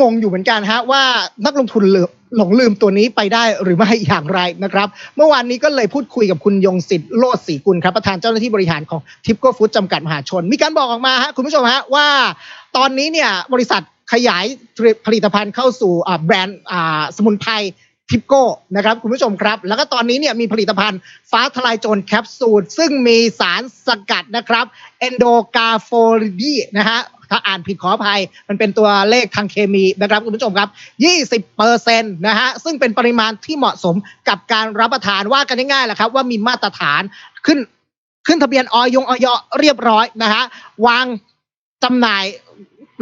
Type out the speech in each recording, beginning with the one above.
งงอยู่เหมือนกันฮะว่านักลงทุนหลงลืมตัวนี้ไปได้หรือไม่อย่างไรนะครับ เมื่อวานนี้ก็เลยพูดคุยกับคุณยงสิทธิ์โลดศรีกุลครับประธานเจ้าหน้าที่บริหารของทิปโก้ฟู้ดจำกัดมหาชน มีการบอกออกมาฮะคุณผู้ชมฮะว่า ตอนนี้เนี่ยบริษัทขยายผลิตภัณฑ์เข้าสู่แบรนด์สมุนไพรทิปโก้นะครับคุณผู้ชมครับ แล้วก็ตอนนี้เนี่ยมีผลิตภัณฑ์ฟ้าทลายโจรแคปซูลซึ่งมีสารสกัดนะครับเอนโดกาโฟลีนะฮะถ้าอ่านผิดขออภัย มันเป็นตัวเลขทางเคมีนะครับคุณผู้ชมครับ 20เปอร์เซ็นต์นะฮะ ซึ่งเป็นปริมาณที่เหมาะสมกับการรับประทานว่ากันง่ายๆแหละครับ ว่ามีมาตรฐานขึ้นขึ้นทะเบียนออยงออยเรียบร้อยนะฮะ วางจำหน่าย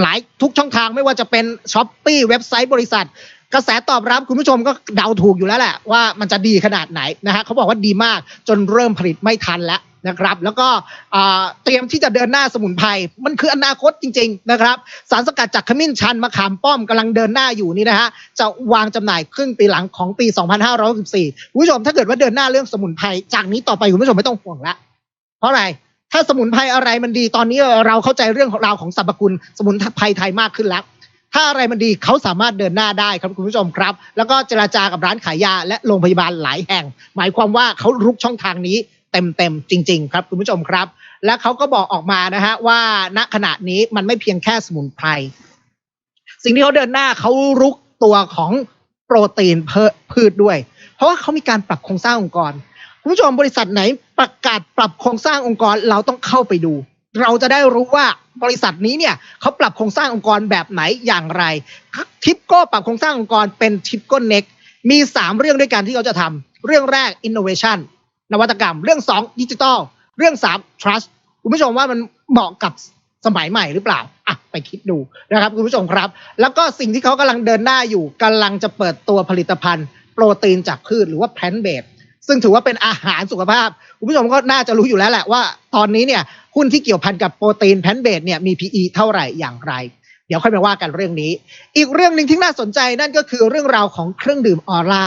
หลายทุกช่องทางไม่ว่าจะเป็นช้อปปี้เว็บไซต์บริษัท กระแสตอบรับคุณผู้ชมก็เดาถูกอยู่แล้วแหละว่ามันจะดีขนาดไหนนะฮะเขาบอกว่าดีมากจนเริ่มผลิตไม่ทันแล้ว นะครับ แล้วก็เตรียมที่จะเดินหน้าสมุนไพรมันคืออนาคตจริง ๆ นะครับ สารสกัดจากขมิ้นชันมะขามป้อมกำลังเดินหน้าอยู่นี่นะฮะจะวางจำหน่ายครึ่งปีหลังของปี 2564คุณผู้ชมถ้าเกิดว่าเดินหน้าเรื่องสมุนไพรจากนี้ต่อไปคุณผู้ชมไม่ต้องห่วงละเพราะอะไรถ้าสมุนไพรอะไรมันดีตอนนี้เราเข้าใจเรื่องของราวของสรรพคุณสมุนไพรไทยมากขึ้นแล้วถ้าอะไรมันดีเขาสามารถเดินหน้าได้ครับคุณผู้ชมครับ แล้วก็เจราจากับร้านขายยาและโรงพยาบาลหลายแห่ง หมายความว่าเขารุกช่องทางนี้ เต็มๆจริง ๆ ครับคุณผู้ชมครับ และเขาก็บอกออกมานะฮะว่าณขณะนี้มันไม่เพียงแค่สมุนไพรสิ่งที่เขาเดินหน้าเขารุกตัวของโปรตีนพืชด้วย เพราะว่าเขามีการปรับโครงสร้างองค์กรคุณผู้ชมบริษัทไหนประกาศปรับโครงสร้างองค์กรเราต้องเข้าไปดู เราจะได้รู้ว่าบริษัทนี้เนี่ยเขาปรับโครงสร้างองค์กรแบบไหนอย่างไรทิปโก้ปรับโครงสร้างองค์กรเป็นทิปโก้เน็กมี 3 เรื่องด้วยกันที่เขาจะทำเรื่องแรก innovation นวัตกรรม เรื่อง2ดิจิทัลเรื่อง3 trust คุณผู้ชมว่ามันเหมาะกับสมัยใหม่หรือเปล่าอะไปคิดดูนะครับคุณผู้ชมครับ แล้วก็สิ่งที่เขากำลังเดินหน้าอยู่กำลังจะเปิดตัวผลิตภัณฑ์ โปรตีนจากพืชหรือว่า plant b a s ซึ่งถือว่าเป็นอาหารสุขภาพ คุณผู้ชมก็น่าจะรู้อยู่แล้วแหละว่า ตอนนี้เนี่ยหุ้นที่เกี่ยวพันกับโปรตีนแพนเบดเนี่ยมี PE เท่าไหร่อย่างไร เดี๋ยวค่อยมาว่ากันเรื่องนี้ อีกเรื่องหนึ่งที่น่าสนใจนั่นก็คือเรื่องราวของเครื่องดื่มออร่า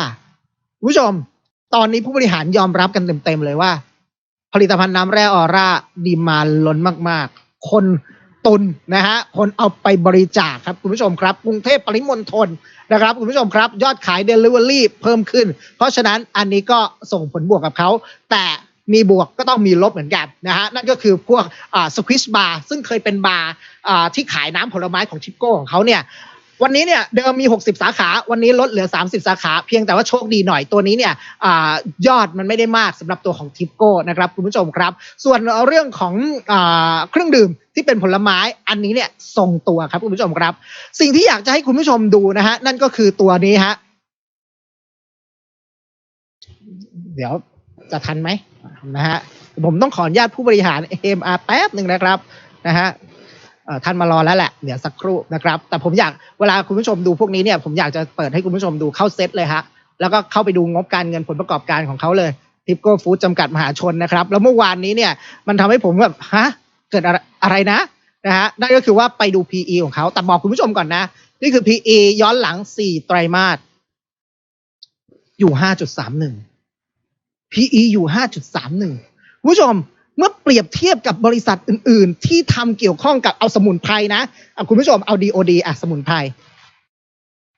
คุณผู้ชม ตอนนี้ผู้บริหารยอมรับกันเต็มๆเลยว่า ผลิตภัณฑ์น้ำแร่ออร่าดีมาล้นมากๆ คนตุนนะฮะคนเอาไปบริจาคครับคุณผู้ชมครับกรุงเทพปริมณฑลนะครับคุณผู้ชมครับ ยอดขาย Delivery เพิ่มขึ้น เพราะฉะนั้นอันนี้ก็ส่งผลบวกกับเขา แต่มีบวกก็ต้องมีลบเหมือนกันนะฮะนั่นก็คือพวกสควิชบาร์ซึ่งเคยเป็นบาร์ที่ขายน้ำผลไม้ของชิปโก้ของเขาเนี่ย วันนี้เนี่ยเดิมมี 60 สาขา วันนี้ลดเหลือ 30 สาขา เพียงแต่ว่าโชคดีหน่อยตัวนี้เนี่ยอยอดมันไม่ได้มากสำหรับตัวของทิปโก้นะครับคุณผู้ชมครับ ส่วนเรื่องของอเครื่องดื่มที่เป็นผลไม้อันนี้เนี่ยทรงตัวครับคุณผู้ชมครับ สิ่งที่อยากจะให้คุณผู้ชมดูนะฮะนั่นก็คือตัวนี้ฮะเดี๋ยวจะทันไหมนะฮะผมต้องขออนุญาตผู้บริหาร AMR แป๊บหนึ่งนะครับนะฮะ ท่านมารอแล้วแหละเดี๋ยวสักครู่นะครับ แต่ผมอยากเวลาคุณผู้ชมดูพวกนี้เนี่ยผมอยากจะเปิดให้คุณผู้ชมดูเข้าเซตเลยฮะแล้วก็เข้าไปดูงบการเงินผลประกอบการของเขาเลยทิปโก้ฟู้ดจำกัดมหาชนนะครับ แล้วเมื่อวานนี้เนี่ยมันทำให้ผมแบบฮะเกิดอะไรนะนะฮะนั่นก็คือว่าไปดู PE ของเขาแต่บอกคุณผู้ชมก่อนนะ นี่คือ PE ย้อนหลัง4ไตรมาสอยู่5.31 PE อยู่5.31คุณผู้ชม เมื่อเปรียบเทียบกับบริษัทอื่น ๆ ที่ทำเกี่ยวข้องกับเอาสมุนไพรนะคุณผู้ชมเอา DOD อะสมุนไพร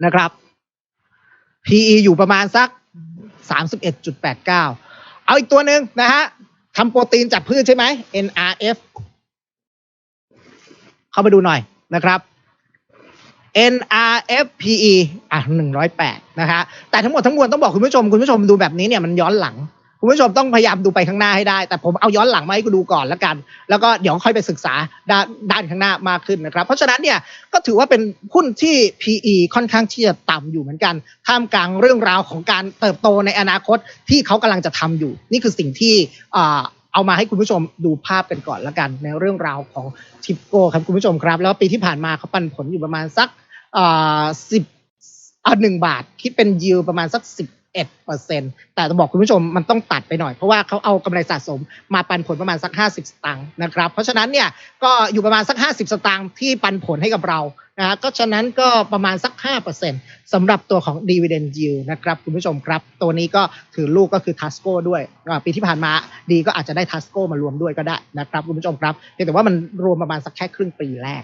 นะครับ PE อยู่ประมาณสัก 31.89 เอาอีกตัวหนึ่งนะฮะทำโปรตีนจากพืชใช่ไหม NRF เข้าไปดูหน่อยนะครับ NRFPE อะ108 นะคะแต่ทั้งหมดทั้งมวลต้องบอกคุณผู้ชม คุณผู้ชมดูแบบนี้เนี่ยมันย้อนหลัง คุณผู้ชมต้องพยายามดูไปข้างหน้าให้ได้ แต่ผมเอาย้อนหลังมาให้คุณดูก่อนแล้วกัน แล้วก็เดี๋ยวค่อยไปศึกษาด้านด้านข้างหน้ามากขึ้นนะครับ เพราะฉะนั้นเนี่ยก็ถือว่าเป็นหุ้นที่ PE ค่อนข้างที่จะต่ำอยู่เหมือนกันท่ามกลางเรื่องราวของการเติบโตในอนาคตที่เขากำลังจะทำอยู่ นี่คือสิ่งที่เอามาให้คุณผู้ชมดูภาพกันก่อนละกัน ในเรื่องราวของทิปโก้ครับคุณผู้ชมครับ แล้วปีที่ผ่านมาเขาปันผลอยู่ประมาณสักสิบอ่าหนึ่งบาท คิดเป็นยิวประมาณสักสิบ เอ็ดเปอร์เซ็นแต่ต้องบอกคุณผู้ชมมันต้องตัดไปหน่อย เพราะว่าเขาเอากำไรสะสมมาปันผลประมาณสักห้าสิบสตางค์นะครับ เพราะฉะนั้นเนี่ยก็อยู่ประมาณสักห้าสิบสตางค์ที่ปันผลให้กับเรานะก็ฉะนั้นก็ประมาณสักห้าเปอร์เซ็นสำหรับตัวของ dividend yield นะครับคุณผู้ชมครับ ตัวนี้ก็ถือลูกก็คือ Tasco ด้วย ปีที่ผ่านมาดีก็อาจจะได้ Tasco มารวมด้วยก็ได้นะครับคุณผู้ชมครับแต่ว่ามันรวมประมาณสักแค่ครึ่งปีแรก